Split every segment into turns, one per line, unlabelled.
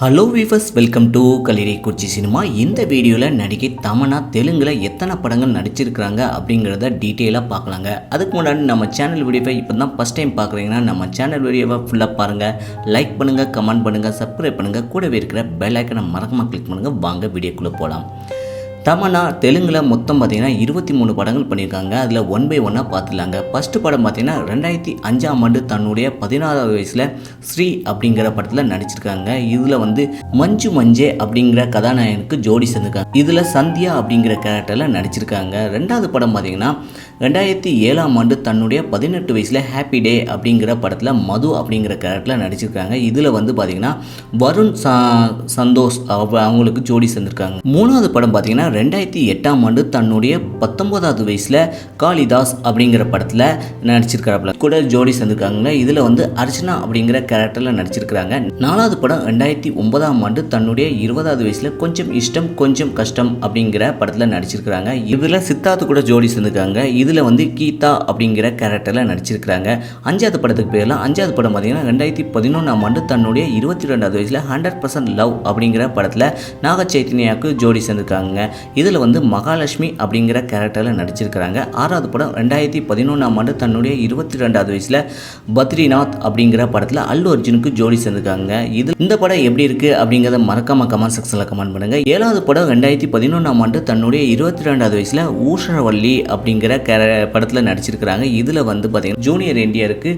Hello viewers welcome to கலிரி குச்சி cinema இந்த வீடியோவில் நடிகை தமனா தெலுங்கில் எத்தனை படங்கள் நடிச்சிருக்கிறாங்க அப்படிங்கிறத டீட்டெயிலாக பார்க்கலாங்க. அதுக்கு முன்னாடி நம்ம சேனல் வீடியோவை இப்போ தான் ஃபஸ்ட் டைம் பார்க்குறீங்கன்னா நம்ம சேனல் வீடியோவை ஃபுல்லாக பாருங்கள் லைக் பண்ணுங்கள் கமெண்ட் பண்ணுங்கள் சப்ஸ்கிரைப் பண்ணுங்கள் கூடவே இருக்கிற பெல் ஐக்கனை மறக்காமல் கிளிக் பண்ணுங்கள் வாங்க வீடியோக்குள்ளே போகலாம் தமன்னா தெலுங்கில் மொத்தம் பார்த்தீங்கன்னா இருபத்தி மூணு படங்கள் பண்ணியிருக்காங்க. அதில் ஒன் பை ஒன்னாக பார்த்துலாங்க ஃபஸ்ட்டு படம் பார்த்தீங்கன்னா ரெண்டாயிரத்தி அஞ்சாம் ஆண்டு தன்னுடைய பதினாறாவது வயசில் ஸ்ரீ அப்படிங்கிற படத்தில் நடிச்சிருக்காங்க. இதில் வந்து மஞ்சு மஞ்சே அப்படிங்கிற கதாநாயகனுக்கு ஜோடி சேர்ந்துருக்காங்க. இதில் சந்தியா அப்படிங்கிற கேரக்டரில் நடிச்சிருக்காங்க. ரெண்டாவது படம் பார்த்தீங்கன்னா ரெண்டாயிரத்தி ஏழாம் ஆண்டு தன்னுடைய பதினெட்டு வயசில் ஹாப்பி டே அப்படிங்கிற படத்தில் மது அப்படிங்கிற கேரக்டரில் நடிச்சிருக்காங்க. இதில் வந்து பார்த்தீங்கன்னா வருண் சந்தோஷ் அவங்களுக்கு ஜோடி சேர்ந்துருக்காங்க. மூணாவது படம் பார்த்தீங்கன்னா ரெண்டாயிரத்தி எட்டாம் ஆண்டு தன்னுடைய பத்தொன்பதாவது வயசில் காளிதாஸ் அப்படிங்கிற படத்தில் நடிச்சிருக்காப்புல கூட ஜோடி சேர்ந்துருக்காங்க இதில் வந்து அர்ச்சனா அப்படிங்கிற கேரக்டரில் நடிச்சிருக்கிறாங்க. நாலாவது படம் ரெண்டாயிரத்தி ஒன்பதாம் ஆண்டு தன்னுடைய இருபதாவது வயசில் கொஞ்சம் இஷ்டம் கொஞ்சம் கஷ்டம் அப்படிங்கிற படத்தில் நடிச்சிருக்கிறாங்க. இதில் சித்தார்த்து கூட ஜோடி சேர்ந்துருக்காங்க. இதில் வந்து கீதா அப்படிங்கிற கேரக்டரில் நடிச்சிருக்கிறாங்க. அஞ்சாவது படத்துக்கு பேர்லாம் அஞ்சாவது படம் பார்த்தீங்கன்னா ரெண்டாயிரத்தி பதினொன்றாம் ஆண்டு தன்னுடைய இருபத்தி ரெண்டாவது வயசில் ஹண்ட்ரட் பர்சன்ட் லவ் அப்படிங்கிற படத்தில் நாக சைத்தன்யாவுக்கு ஜோடி சேர்ந்துருக்காங்க. இதில் வந்து மகாலட்சுமி அப்படிங்கிற கேரக்டரில் நடிச்சிருக்கிறாங்க. ஆறாவது படம் ரெண்டாயிரத்தி பதினொன்றாம் ஆண்டு தன்னுடைய இருபத்தி ரெண்டாவது வயசில் பத்ரிநாத் அப்படிங்கிற படத்தில் அல்லு அர்ஜுனுக்கு ஜோடி சேர்ந்துருக்காங்க. இது இந்த படம் எப்படி இருக்குது அப்படிங்கிறத மறக்காம கமெண்ட் செக்ஷனில் கமெண்ட் பண்ணுங்கள் ஏழாவது படம் ரெண்டாயிரத்தி பதினொன்றாம் ஆண்டு தன்னுடைய இருபத்தி ரெண்டாவது வயசில் ஊஷரவள்ளி அப்படிங்கிற கேர படத்தில் நடிச்சிருக்கிறாங்க. இதில் வந்து பார்த்தீங்கன்னா ஜூனியர் என்டிஆருக்கு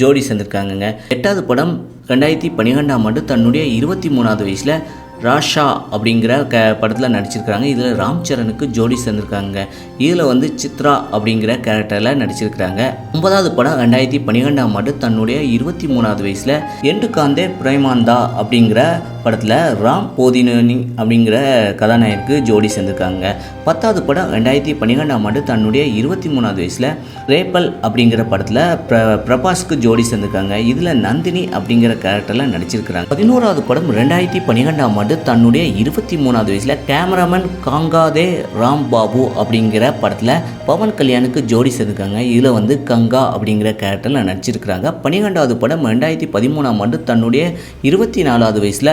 ஜோடி சேர்ந்துருக்காங்கங்க. எட்டாவது படம் ரெண்டாயிரத்தி பன்னிரெண்டாம் ஆண்டு தன்னுடைய இருபத்தி மூணாவது வயசில் ராஷா அப்படிங்கிற க படத்தில் நடிச்சிருக்கிறாங்க. இதில் ராம் சரணுக்கு ஜோடி சேர்ந்துருக்காங்க. இதில் வந்து சித்ரா அப்படிங்கிற கேரக்டரில் நடிச்சிருக்கிறாங்க. ஒன்பதாவது படம் ரெண்டாயிரத்தி பன்னிரெண்டாம் ஆண்டு தன்னுடைய இருபத்தி மூணாவது வயசில் எண்டு காந்தே பிரேமாந்தா அப்படிங்கிற படத்தில் ராம் போதினி அப்படிங்கிற கதாநாயகருக்கு ஜோடி சேர்ந்திருக்காங்க. பத்தாவது படம் ரெண்டாயிரத்தி பன்னிரெண்டாம் ஆண்டு தன்னுடைய இருபத்தி மூணாவது வயசில் ரேப்பல் அப்படிங்கிற படத்தில் பிர பிரபாஸ்க்கு ஜோடி சேர்ந்திருக்காங்க. இதில் நந்தினி அப்படிங்கிற கேரக்டரில் நடிச்சிருக்கிறாங்க. பதினோராவது படம் ரெண்டாயிரத்தி பன்னிரெண்டாம் ஆண்டு தன்னுடைய இருபத்தி மூணாவது வயசில் கேமராமேன் காங்காதே ராம் பாபு அப்படிங்கிற படத்தில் பவன் கல்யாணுக்கு ஜோடி சேர்ந்துருக்காங்க. இதில் வந்து கங்கா அப்படிங்கிற கேரக்டரில் நடிச்சிருக்கிறாங்க. பன்னிரெண்டாவது படம் ரெண்டாயிரத்தி பதிமூணாம் ஆண்டு தன்னுடைய இருபத்தி நாலாவது வயசில்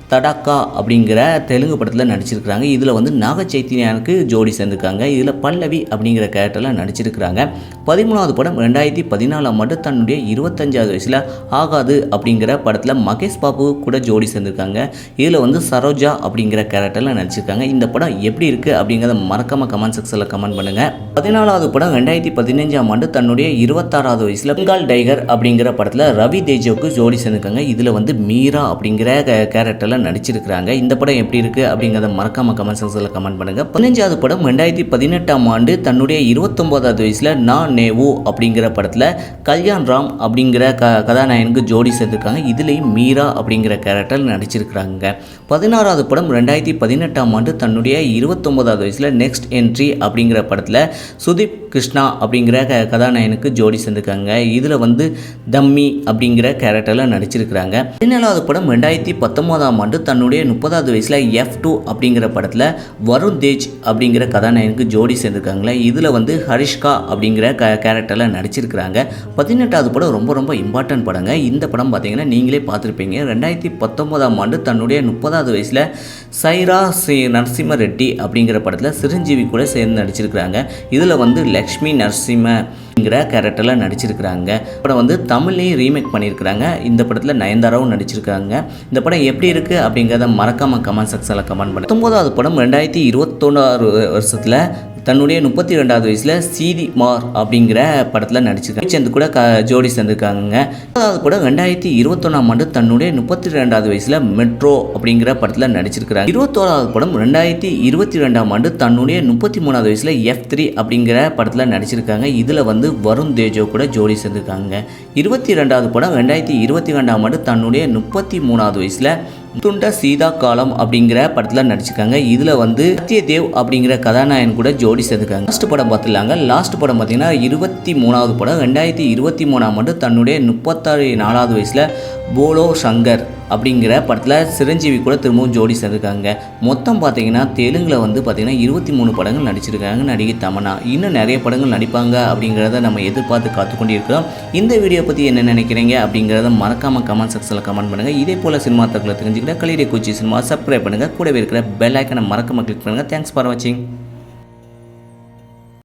தடாக்கா அப்படிங்கிற தெலுங்கு படத்தில் நடிச்சிருக்கிறாங்க. இதில் வந்து நாக சைத்தன்யானுக்கு ஜோடி சேர்ந்துருக்காங்க. இதில் பல்லவி அப்படிங்கிற கேரக்டரில் நடிச்சிருக்கிறாங்க. பதிமூணாவது படம் ரெண்டாயிரத்தி பதினாலாம் ஆண்டு தன்னுடைய இருபத்தஞ்சாவது வயசில் ஆகாது அப்படிங்கிற படத்தில் மகேஷ் பாபு கூட ஜோடி சேர்ந்துருக்காங்க. இதில் வந்து சரோஜா அப்படிங்கிற கேரக்டரில் நடிச்சிருக்காங்க. இந்த படம் எப்படி இருக்குது அப்படிங்கிறத மறக்காமல் கமெண்ட் செக்ஷனில் கமெண்ட் பண்ணுங்கள் பதினாலாவது படம் ரெண்டாயிரத்தி பதினஞ்சாம் ஆண்டு தன்னுடைய இருபத்தாறாவது வயசில் பெங்கால் டைகர் அப்படிங்கிற படத்தில் ரவி தேஜோவுக்கு ஜோடி சேர்ந்துருக்காங்க. இதில் வந்து மீரா அப்படிங்கிற கேரக்டரில் நடிச்சிருக்கிறாங்க. இந்த படம் எப்படி இருக்குது அப்படிங்கிறத மறக்காம கமெண்ட் செக்ஷனில் கமெண்ட் பண்ணுங்கள் பதினஞ்சாவது படம் ரெண்டாயிரத்தி பதினெட்டாம் ஆண்டு தன்னுடைய இருபத்தொம்போதாவது வயசில் நான் நேவு அப்படிங்கிற படத்தில் கல்யாண் ராம் அப்படிங்கிற க கதாநாயகனுக்கு ஜோடி சேர்ந்துருக்காங்க இதுலேயும் மீரா அப்படிங்கிற கேரக்டர் நடிச்சிருக்கிறாங்க. பதினாறாவது படம் ரெண்டாயிரத்தி பதினெட்டாம் ஆண்டு தன்னுடைய இருபத்தொம்போதாவது வயசில் நெக்ஸ்ட் என்ட்ரி அப்படிங்கிற படத்தில் சுதீப் கிருஷ்ணா அப்படிங்கிற க கதாநாயகனுக்கு ஜோடி சேர்ந்துருக்காங்க இதில் வந்து தம்மி அப்படிங்கிற கேரக்டரில் நடிச்சிருக்கிறாங்க. பதினேழாவது படம் ரெண்டாயிரத்தி பத்தொம்போதாம் ஆண்டு தன்னுடைய முப்பதாவது வயசில் எஃப் டூ அப்படிங்கிற படத்தில் வருண் தேஜ் அப்படிங்கிற கதாநாயகனுக்கு ஜோடி சேர்ந்துருக்காங்களே. இதில் வந்து ஹரிஷ்கா அப்படிங்கிற க கேரக்டரில் நடிச்சிருக்கிறாங்க. பதினெட்டாவது படம் ரொம்ப ரொம்ப இம்பார்ட்டன்ட் படங்க. இந்த படம் பார்த்தீங்கன்னா நீங்களே பார்த்துருப்பீங்க. ரெண்டாயிரத்தி பத்தொம்போதாம் ஆண்டு தன்னுடைய முப்பதாவது வயசில் சைரா சி நரசிம்ம ரெட்டி அப்படிங்கிற படத்தில் சிரஞ்சீவி கூட சேர்ந்து நடிச்சிருக்கிறாங்க. இதில் வந்து லக்ஷ்மி நரசிம்ம ங்கிற கேரக்டரில் நடிச்சிருக்கிறாங்க. படம் வந்து தமிழ்லேயும் ரீமேக் பண்ணியிருக்கிறாங்க. இந்த படத்தில் நயன்தாராவும் நடிச்சிருக்காங்க. இந்த படம் எப்படி இருக்குது அப்படிங்கிறத மறக்காமல் கமெண்ட் செக்ஷனில் கமெண்ட் பண்ணி பத்தொம்போதாவது படம் ரெண்டாயிரத்தி இருபத்தொன்னாறு வருஷத்தில் தன்னுடைய முப்பத்தி ரெண்டாவது வயசில் சீதி மார் அப்படிங்கிற படத்தில் நடிச்சிருக்காங்க. சேர்ந்து கூட க ஜோடி சேர்ந்துருக்காங்க அதாவது கூட ரெண்டாயிரத்தி இருபத்தொன்னாம் ஆண்டு தன்னுடைய முப்பத்தி ரெண்டாவது வயசில் மெட்ரோ அப்படிங்கிற படத்தில் நடிச்சிருக்கிறாங்க. இருபத்தோராவது படம் ரெண்டாயிரத்தி இருபத்தி ரெண்டாம் ஆண்டு தன்னுடைய முப்பத்தி மூணாவது வயசில் எஃப் த்ரீ அப்படிங்கிற படத்தில் நடிச்சிருக்காங்க. இதில் வந்து வருண் தேஜோ கூட ஜோடி சேர்ந்துருக்காங்க. இருபத்தி ரெண்டாவது படம் ரெண்டாயிரத்தி இருபத்தி ரெண்டாம் ஆண்டு தன்னுடைய முப்பத்தி மூணாவது வயசில் துண்ட சீதா காலம் அப்படிங்கிற படத்தில் நடிச்சிருக்காங்க. இதில் வந்து சத்யதேவ் அப்படிங்கிற கதாநாயகன் கூட ஜோடி சேர்ந்துருக்காங்க. லாஸ்ட் படம் பார்த்துலாங்க லாஸ்ட் படம் பார்த்தீங்கன்னா இருபத்தி மூணாவது படம். ரெண்டாயிரத்தி இருபத்தி மூணாம் ஆண்டு தன்னுடைய முப்பத்தாறு நாலாவது வயசில் போலோ சங்கர் அப்படிங்கிற படத்தில் சிரஞ்சீவி கூட திரும்பவும் ஜோடி சேர்ந்துருக்காங்க. மொத்தம் பார்த்தீங்கன்னா தெலுங்கில் வந்து பார்த்தீங்கன்னா இருபத்தி மூணு படங்கள் நடிச்சிருக்காங்க நடிகை தமனா இன்னும் நிறைய படங்கள் நடிப்பாங்க அப்படிங்கிறத நம்ம எதிர்பார்த்து காத்துக்கொண்டு இருக்கிறோம் இந்த வீடியோ பற்றி என்ன நினைக்கிறீங்க அப்படிங்கிறத மறக்காமல் கமெண்ட் செக்ஷனில் கமெண்ட் பண்ணுங்கள் இதே போல் சினிமா தகவலை தெரிஞ்சுக்கிட்டால் கலிடே குச்சி சினிமா சப்ஸ்கிரைப் பண்ணுங்கள் கூடவே இருக்கிற பெல் ஐக்கனை மறக்காம கிளிக் பண்ணுங்கள் தேங்க்ஸ் ஃபார் வாட்சிங்